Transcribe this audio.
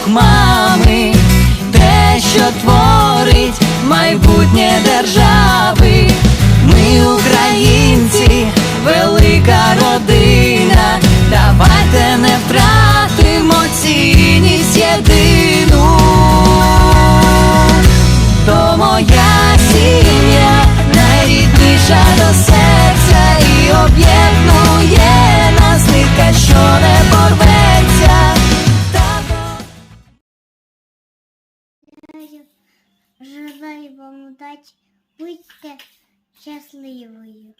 цілунок мами, те, що творить майбутнє держави. Желаю вам удачі, будьте щасливою.